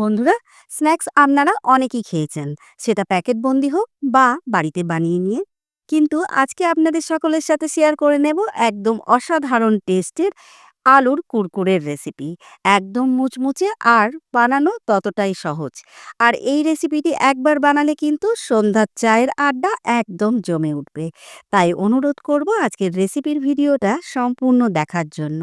বন্ধুরা, স্ন্যাক্স আপনারা অনেকেই খেয়েছেন। সেটা প্যাকেট বন্দি হোক বা বাড়িতে বানিয়ে নিয়ে। কিন্তু আজকে আপনাদের সকলের সাথে শেয়ার করে নেব একদম অসাধারণ টেস্টের আলুর কুরকুরের রেসিপি একদম মুচমুচে আর বানানো ততটাই সহজ। আর এই রেসিপিটি একবার বানালে কিন্তু সন্ধ্যার চায়ের আড্ডা একদম জমে উঠবে। তাই অনুরোধ করব আজকের রেসিপির ভিডিওটা সম্পূর্ণ দেখার জন্য।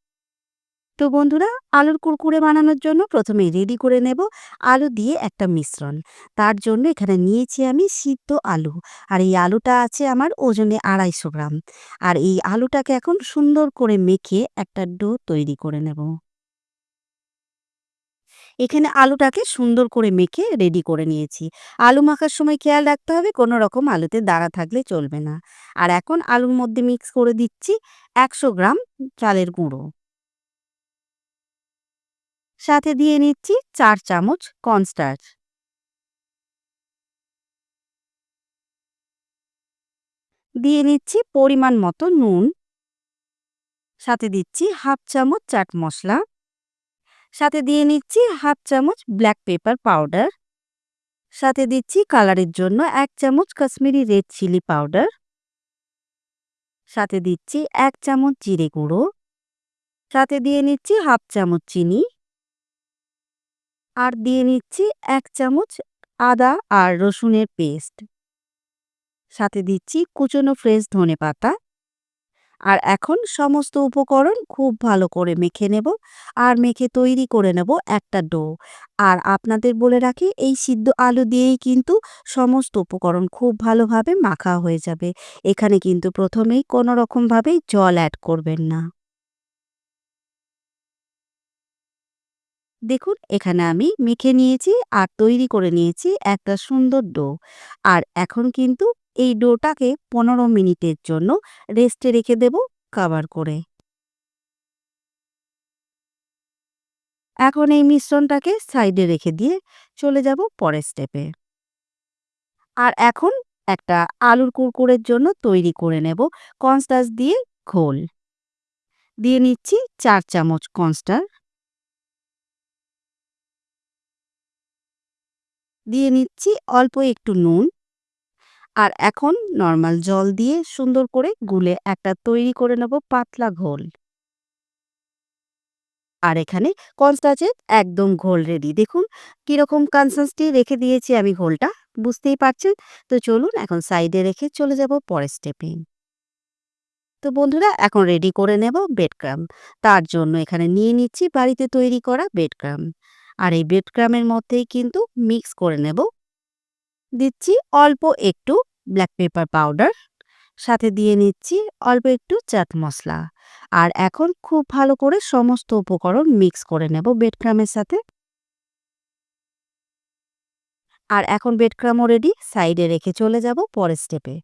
তো বন্ধুরা, আলুর কুরকুরে বানানোর জন্য প্রথমে রেডি করে নেব আলু দিয়ে একটা মিশ্রণ। তার জন্য এখানে নিয়েছি আমি সিদ্ধ আলু। আর এই আলুটা আছে আমার ওজনে আড়াইশো গ্রাম। আর এই আলুটাকে এখন সুন্দর করে মেখে একটা ডো তৈরি করে নেব। এখানে আলুটাকে সুন্দর করে মেখে রেডি করে নিয়েছি। আলু মাখার সময় খেয়াল রাখতে হবে, কোনো রকম আলুতে দাঁড়া থাকলে চলবে না। আর এখন আলুর মধ্যে মিক্স করে দিচ্ছি একশো গ্রাম চালের গুঁড়ো। সাথে দিয়ে নিচ্ছি চার চামচ কনস্টার্চ দিয়ে নিচ্ছি পরিমাণ মতো নুন। সাথে দিচ্ছি হাফ চামচ চাট মশলা। সাথে দিয়ে নিচ্ছি হাফ চামচ ব্ল্যাক পেপার পাউডার সাথে দিচ্ছি কালারের জন্য এক চামচ কাশ্মীরি রেড চিলি পাউডার সাথে দিচ্ছি এক চামচ জিরে গুঁড়ো। সাথে দিয়ে নিচ্ছি হাফ চামচ চিনি। আর দিয়ে নিচ্ছি এক চামচ আদা আর রসুনের পেস্ট। সাথে দিচ্ছি কুচনো ফ্রেশ ধনে পাতা। আর এখন সমস্ত উপকরণ খুব ভালো করে মেখে নেব আর মেখে তৈরি করে নেব একটা ডো। আর আপনাদের বলে রাখি, এই সিদ্ধ আলু দিয়েই কিন্তু সমস্ত উপকরণ খুব ভালোভাবে মাখা হয়ে যাবে। এখানে কিন্তু প্রথমেই কোনো রকমভাবেই জল অ্যাড করবেন না। দেখুন, এখানে আমি মেখে নিয়েছি আর তৈরি করে নিয়েছি একটা সুন্দর ডো। আর এখন কিন্তু এই ডোটাকে পনেরো মিনিটের জন্য রেস্টে রেখে দেব কাভার করে। এখন এই মিশ্রণটাকে সাইডে রেখে দিয়ে চলে যাব পরের স্টেপে আর এখন একটা আলুর কুরকুরের জন্য তৈরি করে নেব কনস্টাস দিয়ে ঘোল। দিয়ে নিচ্ছি চার চামচ কনস্টার দিয়ে নিচ্ছি অল্প একটু নুন। আর এখন নর্মাল জল দিয়ে সুন্দর করে গুলে একটা তৈরি করে নেব পাতলা ঘোল। আর এখানে কনস্টাচের একদম ঘোল রেডি দেখুন কীরকম কনসেন্সটি রেখে দিয়েছি আমি ঘোলটা, বুঝতেই পারছেন? তো চলুন এখন সাইডে রেখে চলে যাব পরের স্টেপে তো বন্ধুরা, এখন রেডি করে নেব বেড ক্রাম তার জন্য এখানে নিয়ে নিচ্ছি বাড়িতে তৈরি করা বেড ক্রাম আর এই বেড ক্রামের মধ্যেই কিন্তু মিক্স করে নেব। দিচ্ছি অল্প একটু ব্ল্যাক পেপার পাউডার সাথে দিয়ে নিচ্ছি অল্প একটু চাট মশলা। আর এখন খুব ভালো করে সমস্ত উপকরণ মিক্স করে নেব বেড ক্রামের সাথে। আর এখন বেড ক্রামও রেডি সাইডে রেখে চলে যাব পরের স্টেপে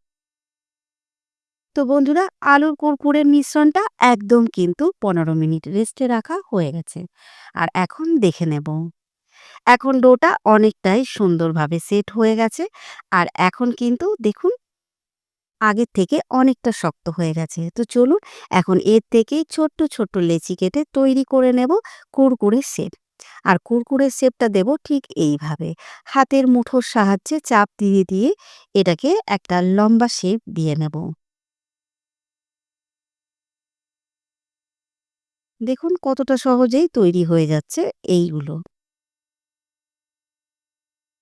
তো বন্ধুরা, আলুর কুরকুরের মিশ্রণটা একদম কিন্তু পনেরো মিনিট রেস্টে রাখা হয়ে গেছে। আর এখন দেখে নেব। এখন ডোটা অনেকটাই সুন্দরভাবে সেট হয়ে গেছে। আর এখন কিন্তু দেখুন, আগের থেকে অনেকটা শক্ত হয়ে গেছে। তো চলুন, এখন এর থেকেই ছোট্ট ছোট্ট লেচি কেটে তৈরি করে নেব কুরকুরের শেপ। আর কুরকুরের শেপটা দেব ঠিক এইভাবে। হাতের মুঠোর সাহায্যে চাপ দিয়ে দিয়ে এটাকে একটা লম্বা শেপ দিয়ে নেব। দেখুন কতটা সহজেই তৈরি হয়ে যাচ্ছে এইগুলো।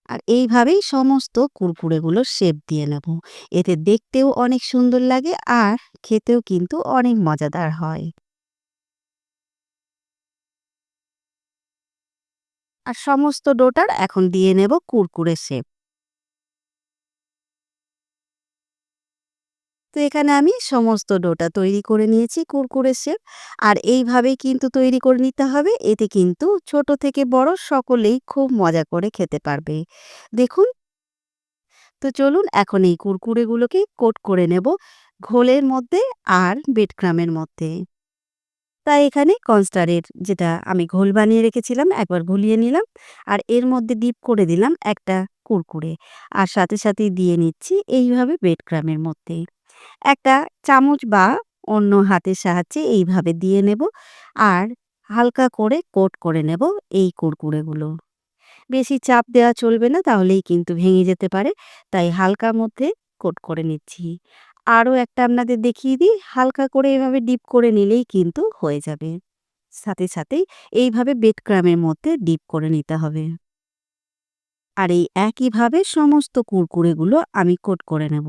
আর এইভাবেই সমস্ত কুরকুরেগুলো শেপ দিয়ে নেব। এতে দেখতেও অনেক সুন্দর লাগে আর খেতেও কিন্তু অনেক মজাদার হয়। আর সমস্ত ডোটার এখন দিয়ে নেব কুরকুরে শেপ তো এখানে আমি সমস্ত ডোটা তৈরি করে নিয়েছি কুরকুরে শেপ। আর এইভাবেই কিন্তু তৈরি করে নিতে হবে। এতে কিন্তু ছোট থেকে বড় সকলেই খুব মজা করে খেতে পারবে। দেখুন। তো চলুন এখন এই কুরকুরেগুলোকে কোট করে নেব ঘোলের মধ্যে আর বেডক্রামের মধ্যে। তাই এখানে কনস্টারের যেটা আমি ঘোল বানিয়ে রেখেছিলাম, একবার ঘুলিয়ে নিলাম আর এর মধ্যে ডিপ করে দিলাম একটা কুরকুরে। আর সাথে সাথেই দিয়ে নিচ্ছি এইভাবে বেডক্রামের মধ্যে। একটা চামচ বা অন্য হাতের সাহায্যে এইভাবে দিয়ে নেব আর হালকা করে কোট করে নেব এই কুরকুরেগুলো বেশি চাপ দেওয়া চলবে না, তাহলেই কিন্তু ভেঙে যেতে পারে, তাই হালকা মধ্যে কোট করে নিচ্ছি। আরও একটা আপনাদের দেখিয়ে দিই, হালকা করে এভাবে ডিপ করে নিলেই কিন্তু হয়ে যাবে। সাথে সাথেই এইভাবে বেড ক্রামের মধ্যে ডিপ করে নিতে হবে। আর এই একইভাবে সমস্ত কুরকুরেগুলো আমি কোট করে নেব।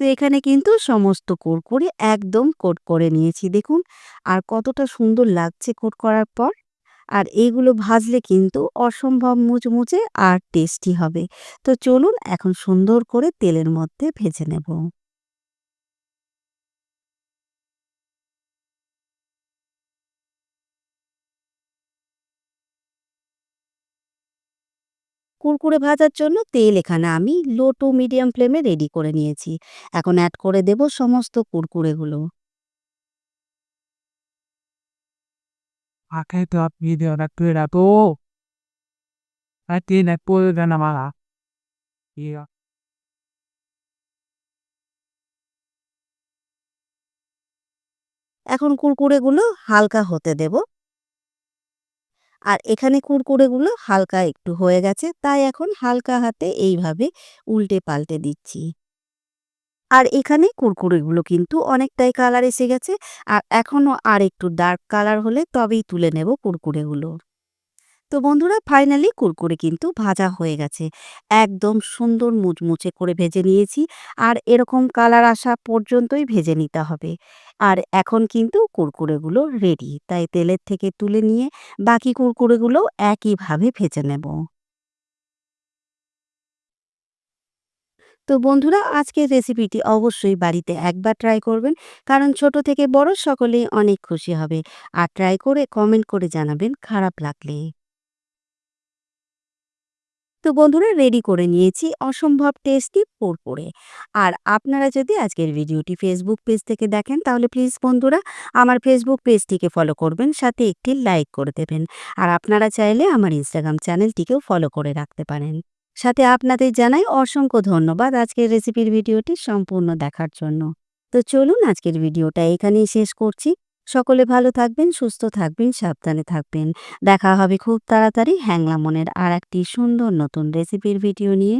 তো এখানে কিন্তু সমস্ত কোট করে একদম কোট করে নিয়েছি। দেখুন, আর কতটা সুন্দর লাগছে কোট করার পর। আর এইগুলো ভাজলে কিন্তু অসম্ভব মুচমুচে আর টেস্টি হবে। তো চলুন এখন সুন্দর করে তেলের মধ্যে ভেজে নেব। কুরকুরে ভাজার জন্য তেল এখানে আমি লো টু মিডিয়াম ফ্লেমে রেডি করে নিয়েছি এখন অ্যাড করে দেব সমস্ত কুরকুরেগুলো naman ha. Iya. এখন কুরকুরেগুলো হালকা হতে দেব আর এখানে কুরকুরেগুলো হালকা একটু হয়ে গেছে, তাই এখন হালকা হাতে এইভাবে উল্টে পাল্টে দিচ্ছি। আর এখানে কুরকুরেগুলো কিন্তু অনেকটাই কালার এসে গেছে, আর এখনও আর একটু ডার্ক কালার হলে তবেই তুলে নেব কুরকুরেগুলো তো বন্ধুরা, ফাইনালি কুরকুরে কিন্তু ভাজা হয়ে গেছে। একদম সুন্দর মুচমুচে করে ভেজে নিয়েছি, আর এরকম কালার আসা পর্যন্তই ভেজে নিতে হবে। আর এখন কিন্তু কুরকুরেগুলো রেডি তাই তেলের থেকে তুলে নিয়ে বাকি কুরকুরেগুলো একইভাবে ভেজে নেব। তো বন্ধুরা, আজকের রেসিপিটি অবশ্যই বাড়িতে একবার ট্রাই করবেন, কারণ ছোট থেকে বড় সকলেই অনেক খুশি হবে। আর ট্রাই করে কমেন্ট করে জানাবেন, খারাপ লাগলে। তো বন্ধুরা রেডি করে নিয়েছি অসম্ভব টেস্টি পোরপোরে আর আপনারা যদি আজকের ভিডিওটি ফেসবুক পেজ থেকে দেখেন, তাহলে প্লিজ বন্ধুরা আমার ফেসবুক পেজটিকে ফলো করবেন, সাথে একটি লাইক করে দেবেন। আর আপনারা চাইলে আমার ইনস্টাগ্রাম চ্যানেলটিকেও ফলো করে রাখতে পারেন। সাথে আপনাদের জানাই অসংখ্য ধন্যবাদ আজকের রেসিপির ভিডিওটি সম্পূর্ণ দেখার জন্য। তো চলুন আজকের ভিডিওটা এখানেই শেষ করছি। সকলে ভালো থাকবেন, সুস্থ থাকবেন, সাবধানে থাকবেন। দেখা হবে খুব তাড়াতাড়ি হ্যাংলা মনের আর একটি সুন্দর নতুন রেসিপির ভিডিও নিয়ে।